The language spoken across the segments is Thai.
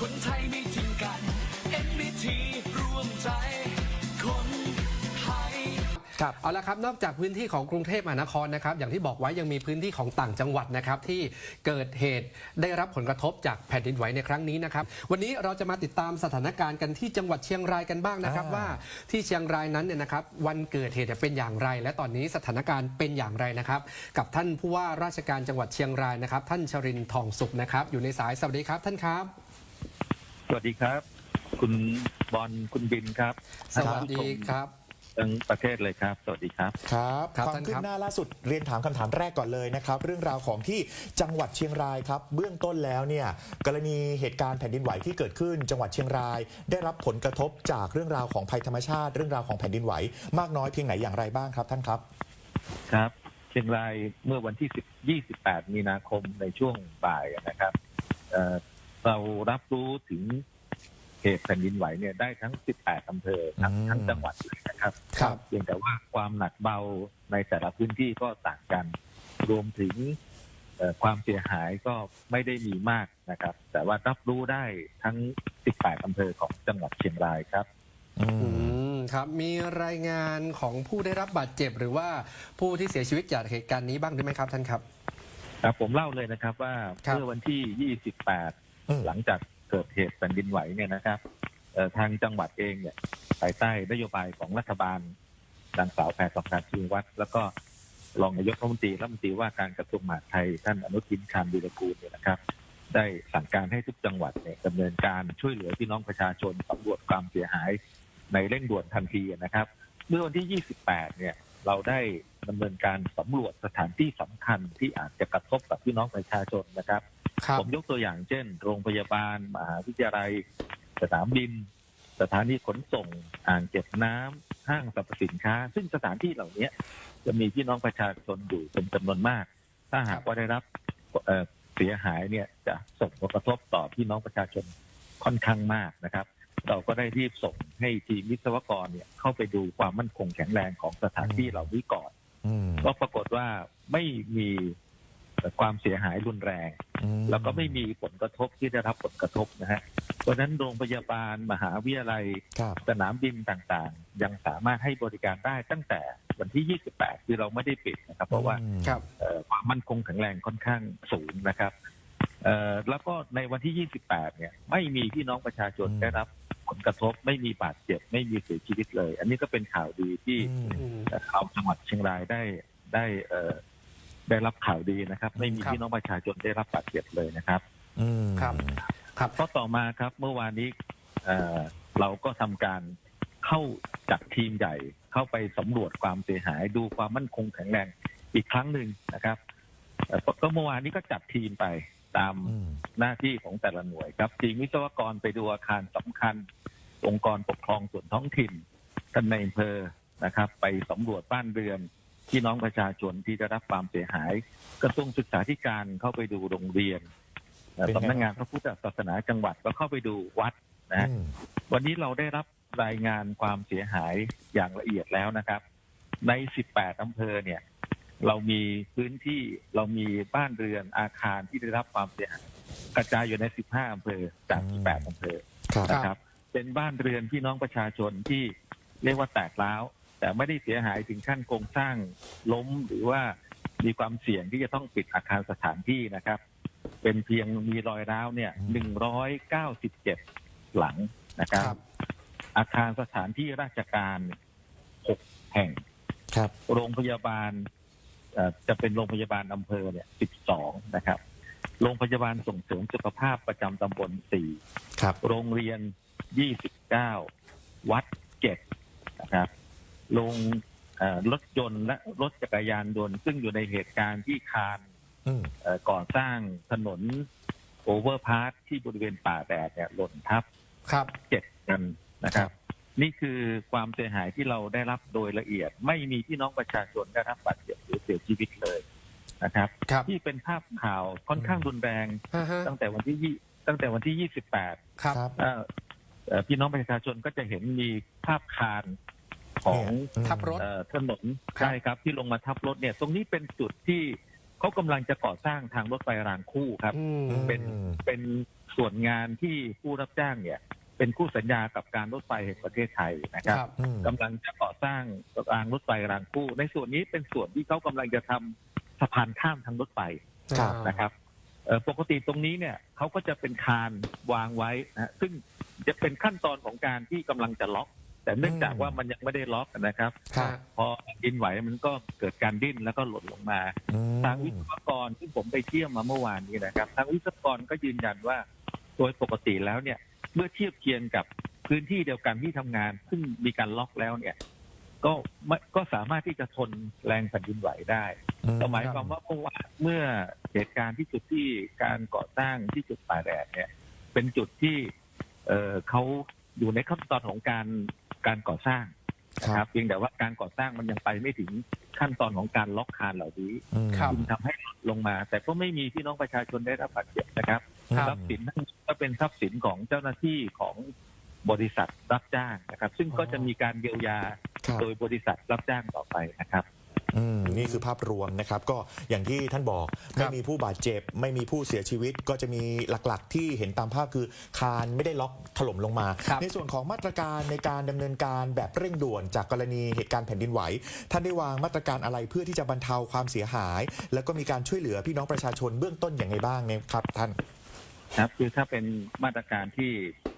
คนไทยไม่ทิ้งกัน NBT ร่วมใจ คนไทย ครับเอาละครับนอกจากพื้นที่ของกรุงเทพมหานครนะครับอย่างที่บอกไว้ยังมีพื้นที่ของต่างจังหวัดนะครับที่เกิดเหตุได้รับผลกระทบจากแผ่นดินไหวในครั้งนี้นะครับวันนี้เราจะมาติดตามสถานการณ์กันที่จังหวัดเชียงรายกันบ้างนะครับอ่า ว่าที่เชียงรายนั้นเนี่ยนะครับวันเกิดเหตุเนี่ยเป็นอย่างไร และตอนนี้สถานการณ์เป็นอย่างไรนะครับกับท่านผู้ว่าราชการจังหวัดเชียงรายนะครับท่านชรินทร์ทองสุขนะครับอยู่ในสายสวัสดีครับท่านครับ สวัสดีครับ คุณบอลคุณบินครับสวัสดีครับทั้งประเทศเลยครับ สวัสดีครับ ครับครับความท่านคืครับบหน้าล่าสุดเรียนถามคำถามแรกก่อนเลยนะครับ เรื่องราวของที่จังหวัดเชียงรายครับ เบื้องต้นแล้วเนี่ยกรณีเหตุการณ์แผ่นดินไหวที่เกิดขึ้น จังหวัดเชียงราย ได้รับผลกระทบจากเรื่องราวของภัยธรรมชาติ เรื่องราวของแผ่นดินไหว มากน้อยเพียงไหนอย่างไรบ้างครับท่านครับ ครับ เชียงรายเมื่อวันที่10 28 มีนาคมในช่วงบ่ายนะครับเอ่อ เรารับรู้ถึงเหตุแผ่นดินไหวเนี่ยได้ทั้ง 18 อำเภอทั้งอืม ทั้งจังหวัดเลยนะครับครับ เพียงแต่ว่าความหนักเบาในแต่ละพื้นที่ก็ต่างกัน รวมถึงเอ่อความเสียหายก็ไม่ได้มีมากนะครับ แต่ว่ารับรู้ได้ทั้ง 18 อำเภอของจังหวัดเชียงรายครับ อือืม มครับมีรายงานของผู้ได้รับบาดเจ็บ หรือว่าผู้ที่เสียชีวิตจากเหตุการณ์นี้บ้างได้ไหมครับท่านครับ ครับผมเล่าเลยนะครับว่าครับ เมื่อวันที่ 28อืม หลังจากเกิดเหตุแผ่นดินไหวเนี่ยนะครับทางจังหวัดเองเนี่ยภายใต้นโยบายของรัฐบาลนางสาวแพรทองทานชินวัตรแล้วก็รองนายกรัฐมนตรีรัฐมนตรีว่าการกระทรวงมหาดไทย ท่านอนุทินชาญวีรกูลเนี่ยนะครับ ได้สั่งการให้ทุกจังหวัดเนี่ยดำเนินการช่วยเหลือพี่น้องประชาชนสำรวจความเสียหายในเร่งด่วนทันทีนะครับ เมื่อวันที่ 28 เนี่ย เราได้ดำเนินการสำรวจสถานที่สำคัญที่อาจจะกระทบกับพี่น้องประชาชนนะครับ ผมยกตัวอย่างเช่น โรงพยาบาล มหาวิทยาลัย สนามบิน สถานีขนส่ง อ่างเก็บน้ำห้างสรรพสินค้า ซึ่งสถานที่เหล่านี้จะมีพี่น้องประชาชนอยู่เป็นจำนวนมาก ถ้าหากว่าได้รับเอ่อเสียหายเนี่ยจะส่งผลกระทบต่อพี่น้องประชาชนค่อนข้างมากนะครับ เราก็ได้รีบส่งให้ทีมวิศวกรเนี่ยเข้าไปดูความมั่นคงแข็งแรงของสถานที่เหล่านี้ก่อนอืมก็ปรากฏว่าไม่มี ความเสียหายรุนแรงอืมแล้วก็ไม่มีผลกระทบที่ได้รับผลกระทบนะฮะเพราะฉะนั้นโรงพยาบาลมหาวิทยาลัยครับสนามบินต่างๆ ยังสามารถให้บริการได้ตั้งแต่วันที่ 28 คือเราไม่ได้ปิดนะครับ เพราะว่าอืมครับเอ่อความมั่นคงแข็งแรงค่อนข้างสูงนะครับเอ่อแล้วก็ในวันที่ 28 เนี่ย ไม่มีพี่น้องประชาชนอืมได้รับผลกระทบ ไม่มีบาดเจ็บ ไม่มีเสียชีวิตเลย อันนี้ก็เป็นข่าวดีที่อืมอืมชาวจังหวัดเชียงรายได้ได้เอ่อ ได้รับข่าวดีนะครับ ไม่มีครับพี่น้องประชาชนได้รับบาดเจ็บเลยนะครับอืมครับ ครับก็ต่อมาครับเมื่อวานนี้เอ่อเราก็ทำการเข้าจัดทีมใหญ่เข้าไปสำรวจความเสียหาย ดูความมั่นคงแข็งแรงอีกครั้งหนึ่งนะครับเอ่อก็เมื่อวานนี้ก็จัดทีมไปตามอืมหน้าที่ของแต่ละหน่วยครับทีมวิศวกรไปดูอาคารสำคัญ องค์กรปกครองส่วนท้องถิ่นท่านในอำเภอนะครับ ไปสำรวจบ้านเรือน พี่น้องประชาชนที่ได้รับความเสียหาย กระทรวงศึกษาธิการเข้าไปดูโรงเรียนเอ่อเป็นไงสำนักงานพระพุทธศาสนาจังหวัดก็เข้าไปดูวัดนะฮะอืมวันนี้เราได้รับรายงานความเสียหายอย่างละเอียดแล้วนะครับ ใน 18 อำเภอเนี่ย เรามีพื้นที่เรามีบ้านเรือนอาคารที่ได้รับความเสียหายกระจายอยู่ใน 15 อำเภอจากอืม18 อำเภอครับนะครับ เป็นบ้านเรือนพี่น้องประชาชนที่เรียกว่าแตกร้าว แต่ไม่ได้เสียหายถึงขั้นโครงสร้างล้มหรือว่ามีความเสี่ยงที่จะต้องปิดอาคารสถานที่นะครับ เป็นเพียงมีรอยร้าวเนี่ย197หลังนะครับ ครับ อาคารสถานที่ราชการหกแห่ง ครับ โรงพยาบาลเอ่อจะเป็นโรงพยาบาลอำเภอเนี่ย12นะครับ โรงพยาบาลส่งเสริมสุขภาพประจำตำบลครับ4โรงเรียน 29 วัด 7 นะครับ โรงเอ่อรถยนต์และรถจักรยานยนต์ซึ่งอยู่ในเหตุการณ์ที่คานอืมเอ่อก่อสร้างถนนโอเวอร์พาสที่บริเวณป่าแดดเนี่ยหล่นทับครับ เจ็ดกันนะครับ นี่คือความเสียหายที่เราได้รับโดยละเอียด ไม่มีพี่น้องประชาชนได้รับบาดเจ็บหรือเสียชีวิตเลยนะครับ ครับที่เป็นภาพข่าวค่อนข้างรุนแรงฮ่าฮะตั้งแต่วันที่ยี่ตั้งแต่วันที่ 28ครับครับ เอ่อเอ่อพี่น้องประชาชนก็จะเห็นมีภาพคาน ของอืมทับรถเอ่อถนนครับใช่ครับที่ลงมาทับรถเนี่ย ตรงนี้เป็นจุดที่เขากำลังจะก่อสร้างทางรถไฟรางคู่ครับอืมเป็นเป็นส่วนงานที่ผู้รับจ้างเนี่ย เป็นคู่สัญญากับการรถไฟแห่งประเทศไทยนะครับครับอืมกำลังจะก่อสร้างรางรถไฟรางคู่ ในส่วนนี้เป็นส่วนที่เขากำลังจะทำสะพานข้ามทางรถไฟครับนะครับเอ่อปกติตรงนี้เนี่ยเขาก็จะเป็นคานวางไว้นะซึ่งจะเป็นขั้นตอนของการที่กำลังจะล็อก แต่เนื่องจากว่ามันยังไม่ได้ล็อกนะครับ ครับ พอดินไหวมันก็เกิดการดิ้นแล้วก็หล่นลงมา อืม ทางวิศวกรที่ผมไปเที่ยวมาเมื่อวานนี้นะครับ ทางวิศวกรก็ยืนยันว่า โดยปกติแล้วเนี่ย เมื่อเทียบเคียงกับพื้นที่เดียวกันที่ทำงาน ซึ่งมีการล็อกแล้วเนี่ย ก็ไม่ก็สามารถที่จะทนแรงแผ่นดินไหวได้อืมก็หมายความว่าเมื่อวานเมื่อเหตุการณ์ที่จุดที่การก่อสร้างที่จุดป่าแดดเนี่ย เป็นจุดที่ เออเขาอยู่ในขั้นตอนของการ การก่อสร้างนะครับเพียงแต่ว่าการก่อสร้างมันยังไปไม่ถึงขั้นตอนของการล็อกคานเหล่านี้อืมครับจึงทำให้ลงมา แต่ก็ไม่มีพี่น้องประชาชนได้รับบาดเจ็บนะครับครับทรัพย์สินทั้งหมดก็เป็นทรัพย์สินของเจ้าหน้าที่ของบริษัทรับจ้างนะครับ ซึ่งก็จะมีการเยียวยาครับโดยบริษัทรับจ้างต่อไปนะครับ อืมนี่คือภาพรวมนะครับ ก็อย่างที่ท่านบอกไม่มีผู้บาดเจ็บ ไม่มีผู้เสียชีวิต ก็จะมีหลักๆ ที่เห็นตามภาพคือคานไม่ได้ล็อกถล่มลงมาครับในส่วนของมาตรการในการดำเนินการแบบเร่งด่วนจากกรณีเหตุการณ์แผ่นดินไหว ท่านได้วางมาตรการอะไรเพื่อที่จะบรรเทาความเสียหาย แล้วก็มีการช่วยเหลือพี่น้องประชาชนเบื้องต้นอย่างไรบ้างเนี่ยครับ ท่านครับคือถ้าเป็นมาตรการที่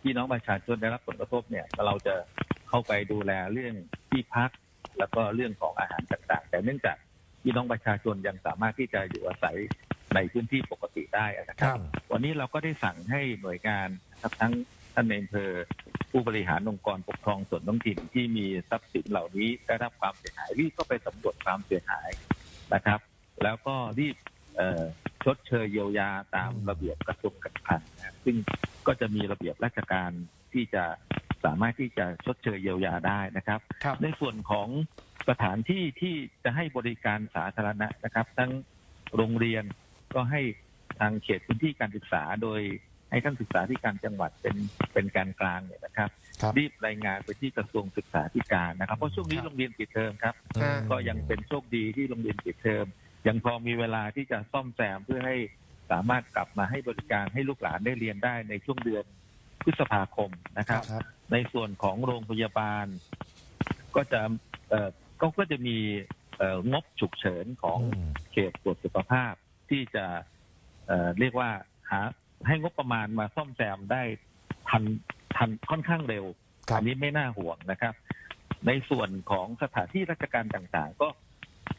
พี่น้องประชาชนได้รับผลกระทบเนี่ยเราจะเข้าไปดูแลเรื่องที่พัก แล้วก็เรื่องของอาหารต่างๆ แต่เนื่องจากพี่น้องประชาชนยังสามารถที่จะอยู่อาศัยในพื้นที่ปกติได้นะคครัรับบวันนี้เราก็ได้สั่งให้หน่วยงานนะครับทั้งท่านในอำเภอผู้บริหารองค์กรปกครองส่วนท้องถิ่นที่มีทรัพย์สินเหล่านี้ได้รับความเสียหายรีบก็ไปสำรวจความเสียหายนะครับ แล้วก็รีบเอ่อชดเชยเยียวยาตามระเบียบกระทรวงการคลังนะครับซึ่งก็จะมีระเบียบราชการที่จะ สามารถที่จะชดเชยเยียวยาได้นะครับ ครับ ในส่วนของสถานที่ที่จะให้บริการสาธารณะนะครับ ทั้งโรงเรียนก็ให้ทางเขตพื้นที่การศึกษา โดยให้ท่านศึกษาธิการจังหวัดเป็นเป็นการกลางเนี่ยนะครับครับรีบรายงานไปที่กระทรวงศึกษาธิการนะครับ เพราะช่วงนี้ครับ โรงเรียนปิดเทอมครับ อ่า ก็ยังเป็นโชคดีที่โรงเรียนปิดเทอมยังพอมีเวลาที่จะซ่อมแซมเพื่อให้สามารถกลับมาให้บริการให้ลูกหลานได้เรียนได้ในช่วงเดือน พฤษภาคมนะครับ ครับในส่วนของโรงพยาบาล ก็จะเอ่อก็ก็จะมีเอ่องบฉุกเฉินของอืมเขตตรวจสุขภาพที่จะเอ่อเรียกว่าหาให้งบประมาณมาซ่อมแซมได้ทันทันค่อนข้างเร็ว ครับอันี้ไม่น่าห่วงนะครับ ในส่วนของสถานที่ราชการต่างๆ ก็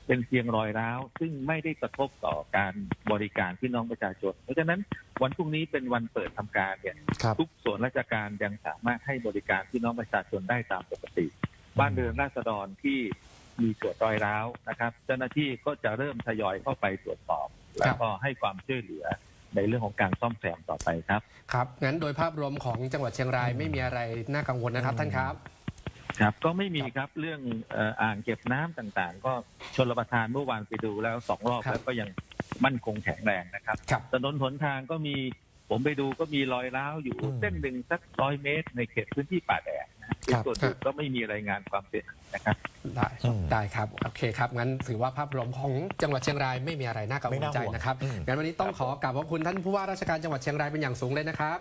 เป็นเพียงรอยร้าว ซึ่งไม่ได้กระทบต่อการบริการพี่น้องประชาชน เพราะฉะนั้นวันพรุ่งนี้เป็นวันเปิดทำการเนี่ยครับทุกส่วนราชการยังสามารถให้บริการพี่น้องประชาชนได้ตามปกติ บ้านเรือนราษฎรที่มีเกิดรอยร้าวนะครับ เจ้าหน้าที่ก็จะเริ่มทยอยเข้าไปตรวจสอบ แล้วก็ให้ความช่วยเหลือในเรื่องของการซ่อมแซมต่อไปครับ ครับงั้นโดยภาพรวมของจังหวัดเชียงรายไม่มีอะไรน่ากังวลนะครับท่านครับ ครับก็ไม่มีครับเรื่องเอ่ออ่างเก็บน้ำต่างๆ ก็ชนรประทานเมื่อวานไปดูแล้วสองรอบครับแล้วก็ยังมั่นคงแข็งแรงนะครับครับถนนหนทางก็มีผมไปดูก็มีรอยร้าวอยู่อืมเส้นหนึ่งสักร้อยเมตร ในเขตพื้นที่ป่าแดดนะครับส่วนอื่นก็ไม่มีรายงานความเสียหายนะครับได้อืมได้ครับ โอเคครับ งั้นถือว่าภาพรวมของจังหวัดเชียงรายไม่มีอะไรน่ากังวไม่ลน่าใจห่วงนะครับอืมงั้นวันนี้ต้องขอกราบขอบคุณท่านผู้ว่าราชการจังหวัดเชียงรายเป็นอย่างสูงเลยนะครับ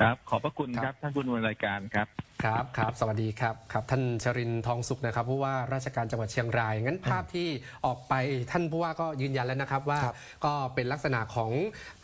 ครับ ขอบพระคุณครับครับท่านผู้ดำเนินรายการครับ ครับครับสวัสดีครับครับ ท่านชรินทร์ทองสุขนะครับผู้ว่าราชการจังหวัดเชียงราย งั้นภาพที่ออกไปท่านผู้ว่าก็ยืนยันแล้วนะครับว่าครับก็เป็นลักษณะของ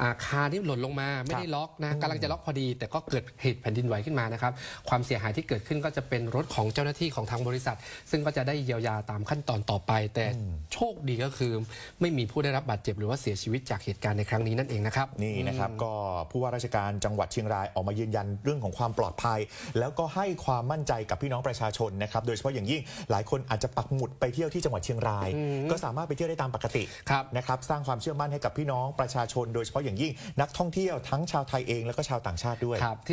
อาคารที่หล่นลงมา ไม่ได้ล็อกนะอืมกำลังจะล็อกพอดี แต่ก็เกิดเหตุแผ่นดินไหวขึ้นมานะครับ ความเสียหายที่เกิดขึ้นก็จะเป็นรถของเจ้าหน้าที่ของทางบริษัท ซึ่งก็จะได้เยียวยาตามขั้นตอนต่อไป แต่โชคดีก็คือ ไม่มีผู้ได้รับบาดเจ็บหรือว่าเสียชีวิตจากเหตุการณ์ในครั้งนี้นั่นเองนะครับนี่นะครับก็ผู้ว่าราชการจังหวัดเชียงรายออกมายืนยันเรื่องของความปลอดภัย แล้วก็ให้ความมั่นใจกับพี่น้องประชาชนนะครับโดยเฉพาะอย่างยิ่งหลายคนอาจจะปักหมุดไปเที่ยวที่จังหวัดเชียงรายอืมก็สามารถไปเที่ยวได้ตามปกติครับนะครับสร้างความเชื่อมั่นให้กับพี่น้องประชาชน โดยเฉพาะอย่างยิ่งนักท่องเที่ยวทั้งชาวไทยเองแล้วก็ชาวต่างชาติด้วยครับที่